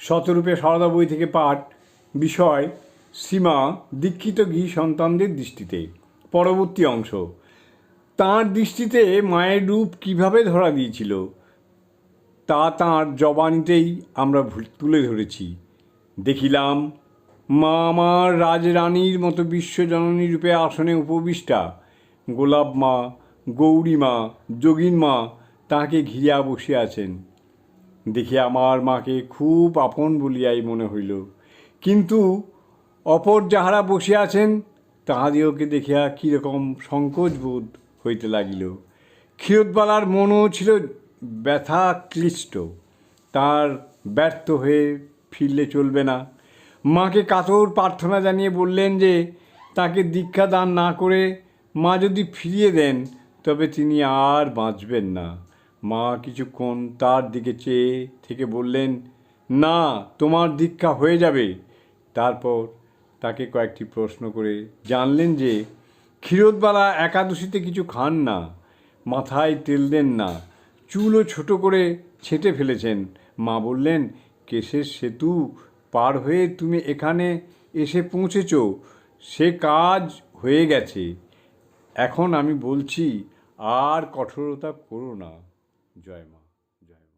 শতরূপে সারদা বই থেকে পাঠ, বিষয়, সীমা, দীক্ষিত ঘি সন্তানদের দৃষ্টিতে। পরবর্তী অংশ। তাঁর দৃষ্টিতে মায়ের রূপ কীভাবে ধরা দিয়েছিল, তা তাঁর জবানিতেই আমরা তুলে ধরেছি। দেখিলাম, মা আমার রাজরানীর মতো বিশ্বজননী রূপে আসনে উপবিষ্টা। গোলাপ মা, গৌরী মা, যোগিন মা তাঁকে ঘিরিয়া বসে আছেন। দেখে আমার মাকে খুব আপন বলিয়াই মনে হইল। কিন্তু অপর যাহারা বসে আছেন তাহাদিওকে দেখিয়া কীরকম সংকোচ বোধ হইতে লাগিল। ক্ষীরোদবালার মনও ছিল ব্যথা ক্লিষ্ট তার ব্যর্থ হয়ে ফিরলে চলবে না। মাকে কাতর প্রার্থনা জানিয়ে বললেন যে, তাকে দীক্ষা দান না করে মা যদি ফিরিয়ে দেন, তবে তিনি আর বাঁচবেন না। মা কিছুক্ষণ তার দিকে চেয়ে থেকে বললেন, না, তোমার দীক্ষা হয়ে যাবে। তারপর তাকে কয়েকটি প্রশ্ন করে জানলেন যে, ক্ষীরোদবালা একাদশীতে কিছু খান না, মাথায় তেল দেন না, চুলও ছোট করে ছেটে ফেলেছেন। মা বললেন, কেশের সেতু পার হয়ে তুমি এখানে এসে পৌঁছেছ, সে কাজ হয়ে গেছে। এখন আমি বলছি, আর কঠোরতা করো না। জয় মা জয়